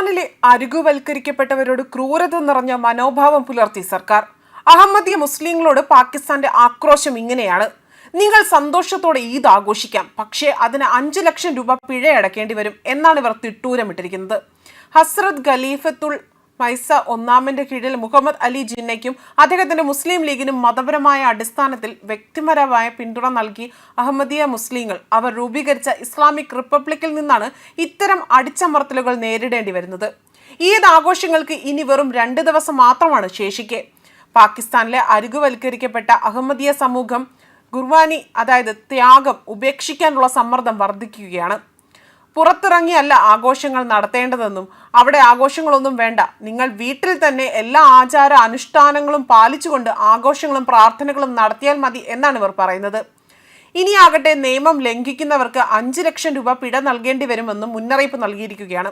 പാകിസ്ഥാനിലെ അരികുവൽക്കരിക്കപ്പെട്ടവരോട് ക്രൂരത നിറഞ്ഞ മനോഭാവം പുലർത്തി സർക്കാർ. അഹമ്മദിയ മുസ്ലിങ്ങളോട് പാകിസ്ഥാന്റെ ആക്രോശം ഇങ്ങനെയാണ്. നിങ്ങൾ സന്തോഷത്തോടെ ഈദ് ആഘോഷിക്കാം. പക്ഷേ അതിന് അഞ്ചു ലക്ഷം രൂപ പിഴ അടക്കേണ്ടി വരും എന്നാണ് ഇവർ തിട്ടൂരമിട്ടിരിക്കുന്നത്. ഹസ്രത് ഖലീഫത്തുൽ മൈസ ഒന്നാമന്റെ കീഴിൽ മുഹമ്മദ് അലി ജിന്നയ്ക്കും അദ്ദേഹത്തിന്റെ മുസ്ലിം ലീഗിനും മതപരമായ അടിസ്ഥാനത്തിൽ വ്യക്തിപരമായ പിന്തുണ നൽകി അഹമ്മദിയ മുസ്ലിങ്ങൾ. അവർ രൂപീകരിച്ച ഇസ്ലാമിക് റിപ്പബ്ലിക്കിൽ നിന്നാണ് ഇത്തരം അടിച്ചമർത്തലുകൾ നേരിടേണ്ടി വരുന്നത്. ഈദ് ആഘോഷങ്ങൾക്ക് ഇനി വെറും രണ്ട് ദിവസം മാത്രമാണ് ശേഷിക്കെ. പാകിസ്ഥാനിലെ അരികുവൽക്കരിക്കപ്പെട്ട അഹമ്മദിയ സമൂഹം ഗുർവാനി അതായത് ത്യാഗം ഉപേക്ഷിക്കാനുള്ള സമ്മർദ്ദം വർദ്ധിക്കുകയാണ്. പുറത്തിറങ്ങിയല്ല ആഘോഷങ്ങൾ നടത്തേണ്ടതെന്നും അവിടെ ആഘോഷങ്ങളൊന്നും വേണ്ട. നിങ്ങൾ വീട്ടിൽ തന്നെ എല്ലാ ആചാര അനുഷ്ഠാനങ്ങളും പാലിച്ചുകൊണ്ട് ആഘോഷങ്ങളും പ്രാർത്ഥനകളും നടത്തിയാൽ മതി എന്നാണ് ഇവർ പറയുന്നത്. ഇനിയാകട്ടെ നിയമം ലംഘിക്കുന്നവർക്ക് അഞ്ച് ലക്ഷം രൂപ പിഴ നൽകേണ്ടി വരുമെന്നും മുന്നറിയിപ്പ് നൽകിയിരിക്കുകയാണ്.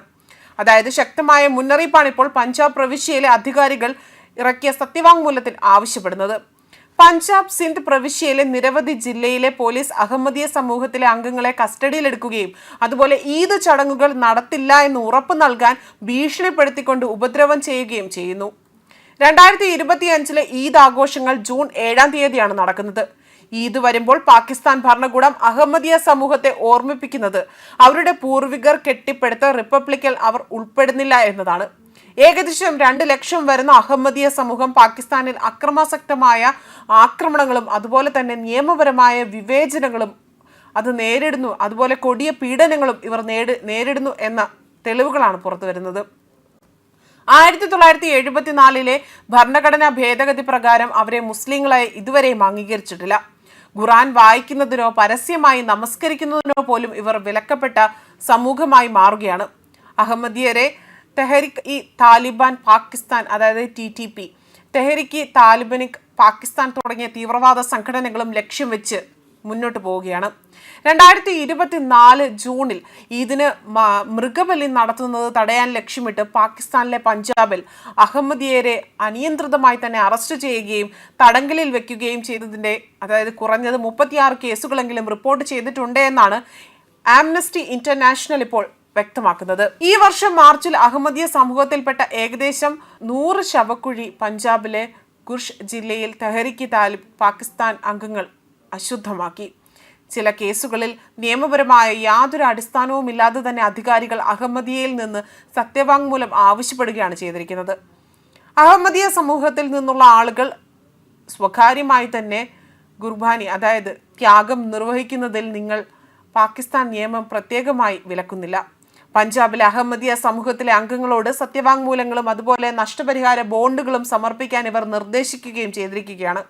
അതായത് ശക്തമായ മുന്നറിയിപ്പാണ് ഇപ്പോൾ പഞ്ചാബ് പ്രവിശ്യയിലെ അധികാരികൾ ഇറക്കിയ സത്യവാങ്മൂലത്തിൽ ആവശ്യപ്പെടുന്നത്. പഞ്ചാബ് സിന്ധ് പ്രവിശ്യയിലെ നിരവധി ജില്ലയിലെ പോലീസ് അഹമ്മദിയ സമൂഹത്തിലെ അംഗങ്ങളെ കസ്റ്റഡിയിലെടുക്കുകയും അതുപോലെ ഈദ് ചടങ്ങുകൾ നടത്തില്ല എന്ന് ഉറപ്പ് നൽകാൻ ഭീഷണിപ്പെടുത്തിക്കൊണ്ട് ഉപദ്രവം ചെയ്യുകയും ചെയ്യുന്നു. രണ്ടായിരത്തി ഇരുപത്തിയഞ്ചിലെ ഈദ് ആഘോഷങ്ങൾ ജൂൺ ഏഴാം തീയതിയാണ് നടക്കുന്നത്. ഈദ് വരുമ്പോൾ പാകിസ്ഥാൻ ഭരണകൂടം അഹമ്മദിയ സമൂഹത്തെ ഓർമ്മിപ്പിക്കുന്നത്. അവരുടെ പൂർവികർ കെട്ടിപ്പടുത്ത റിപ്പബ്ലിക്കിൽ അവർ ഉൾപ്പെടുന്നില്ല എന്നതാണ്. ഏകദേശം രണ്ട് ലക്ഷം വരുന്ന അഹമ്മദിയ സമൂഹം പാകിസ്ഥാനിൽ അക്രമാസക്തമായ ആക്രമണങ്ങളും അതുപോലെ തന്നെ നിയമപരമായ വിവേചനങ്ങളും അത് നേരിടുന്നു. അതുപോലെ കൊടിയ പീഡനങ്ങളും ഇവർ നേരിടുന്നു എന്ന തെളിവുകളാണ് പുറത്തു വരുന്നത്. ആയിരത്തി തൊള്ളായിരത്തി എഴുപത്തിനാലിലെ ഭരണഘടനാ ഭേദഗതി പ്രകാരം അവരെ മുസ്ലിങ്ങളായി ഇതുവരെയും അംഗീകരിച്ചിട്ടില്ല. ഖുറാൻ വായിക്കുന്നതിനോ പരസ്യമായി നമസ്കരിക്കുന്നതിനോ പോലും ഇവർ വിലക്കപ്പെട്ട സമൂഹമായി മാറുകയാണ്. അഹമ്മദിയരെ തെഹരിക് ഇ താലിബാൻ പാകിസ്ഥാൻ അതായത് ടി ടി പി തെഹരിക്ക് താലിബനിക് പാകിസ്ഥാൻ തുടങ്ങിയ തീവ്രവാദ സംഘടനകളും ലക്ഷ്യം വെച്ച് മുന്നോട്ട് പോവുകയാണ്. രണ്ടായിരത്തി ഇരുപത്തിനാല് ജൂണിൽ ഇതിന് മൃഗബലി നടത്തുന്നത് തടയാൻ ലക്ഷ്യമിട്ട് പാകിസ്ഥാനിലെ പഞ്ചാബിൽ അഹമ്മദിയരെ അനിയന്ത്രിതമായി തന്നെ അറസ്റ്റ് ചെയ്യുകയും തടങ്കലിൽ വെക്കുകയും ചെയ്തതിന്റെ അതായത് കുറഞ്ഞത് മുപ്പത്തിയാറ് കേസുകളെങ്കിലും റിപ്പോർട്ട് ചെയ്തിട്ടുണ്ട് എന്നാണ് ആംനസ്റ്റി ഇന്റർനാഷണൽ ഇപ്പോൾ വ്യക്തമാക്കുന്നത്. ഈ വർഷം മാർച്ചിൽ അഹമ്മദിയ സമൂഹത്തിൽപ്പെട്ട ഏകദേശം നൂറ് ശവക്കുഴി പഞ്ചാബിലെ ഗുർഷ് ജില്ലയിൽ തെഹരിക്ക് താലിബ് പാകിസ്ഥാൻ അംഗങ്ങൾ അശുദ്ധമാക്കി. ചില കേസുകളിൽ നിയമപരമായ യാതൊരു അടിസ്ഥാനവുമില്ലാതെ തന്നെ അധികാരികൾ അഹമ്മദിയയിൽ നിന്ന് സത്യവാങ്മൂലം ആവശ്യപ്പെടുകയാണ് ചെയ്തിരിക്കുന്നത്. അഹമ്മദിയ സമൂഹത്തിൽ നിന്നുള്ള ആളുകൾ സ്വകാര്യമായി തന്നെ ഗുർബാനി അതായത് ത്യാഗം നിർവഹിക്കുന്നതിൽ നിങ്ങൾ പാകിസ്ഥാൻ നിയമം പ്രത്യേകമായി വിലക്കുന്നില്ല. പഞ്ചാബിലെ അഹമ്മദിയ സമൂഹത്തിലെ അംഗങ്ങളോട് സത്യവാങ്മൂലങ്ങളും അതുപോലെ നഷ്ടപരിഹാര ബോണ്ടുകളും സമർപ്പിക്കാൻ ഇവർ നിർദ്ദേശിക്കുകയും ചെയ്തിരിക്കുകയാണ്.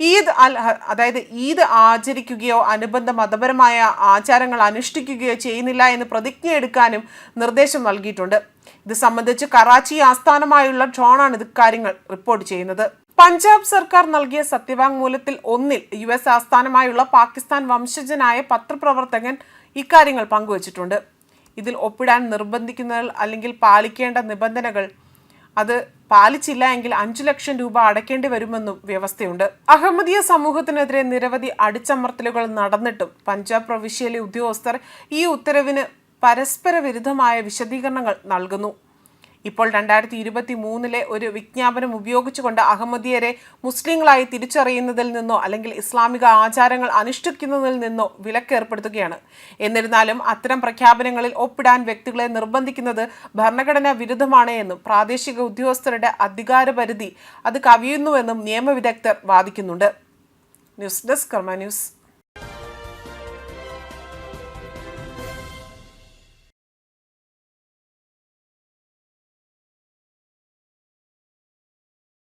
ഈദ് അൽ അതായത് ഈദ് ആചരിക്കുകയോ അനുബന്ധ മതപരമായ ആചാരങ്ങൾ അനുഷ്ഠിക്കുകയോ ചെയ്യുന്നില്ല എന്ന് പ്രതിജ്ഞ എടുക്കാനും നിർദ്ദേശം നൽകിയിട്ടുണ്ട്. ഇത് സംബന്ധിച്ച് കറാച്ചി ആസ്ഥാനമായുള്ള ഡ്രോണാണ് ഇത് കാര്യങ്ങൾ റിപ്പോർട്ട് ചെയ്യുന്നത്. പഞ്ചാബ് സർക്കാർ നൽകിയ സത്യവാങ്മൂലത്തിൽ ഒന്നിൽ യു എസ് ആസ്ഥാനമായുള്ള പാകിസ്ഥാൻ വംശജനായ പത്രപ്രവർത്തകൻ ഇക്കാര്യങ്ങൾ പങ്കുവച്ചിട്ടുണ്ട്. ഇതിൽ ഒപ്പിടാൻ നിർബന്ധിക്കുന്ന അല്ലെങ്കിൽ പാലിക്കേണ്ട നിബന്ധനകൾ അത് പാലിച്ചില്ല എങ്കിൽ അഞ്ചു ലക്ഷം രൂപ അടയ്ക്കേണ്ടി വരുമെന്നും വ്യവസ്ഥയുണ്ട്. അഹമ്മദിയ സമൂഹത്തിനെതിരെ നിരവധി അടിച്ചമർത്തലുകൾ നടന്നിട്ടും പഞ്ചാബ് പ്രവിശ്യയിലെ ഉദ്യോഗസ്ഥർ ഈ ഉത്തരവിന് പരസ്പര വിരുദ്ധമായ വിശദീകരണങ്ങൾ നൽകുന്നു. ഇപ്പോൾ രണ്ടായിരത്തി ഇരുപത്തി മൂന്നിലെ ഒരു വിജ്ഞാപനം ഉപയോഗിച്ചുകൊണ്ട് അഹമ്മദിയരെ മുസ്ലിങ്ങളായി തിരിച്ചറിയുന്നതിൽ നിന്നോ അല്ലെങ്കിൽ ഇസ്ലാമിക ആചാരങ്ങൾ അനുഷ്ഠിക്കുന്നതിൽ നിന്നോ വിലക്ക് ഏർപ്പെടുത്തുകയാണ്. എന്നിരുന്നാലും അത്തരം പ്രഖ്യാപനങ്ങളിൽ ഒപ്പിടാൻ വ്യക്തികളെ നിർബന്ധിക്കുന്നത് ഭരണഘടനാ വിരുദ്ധമാണ് എന്നും പ്രാദേശിക ഉദ്യോഗസ്ഥരുടെ അധികാരപരിധി അത് കവിയുന്നുവെന്നും നിയമവിദഗ്ധർ വാദിക്കുന്നുണ്ട്. News desk Karma news.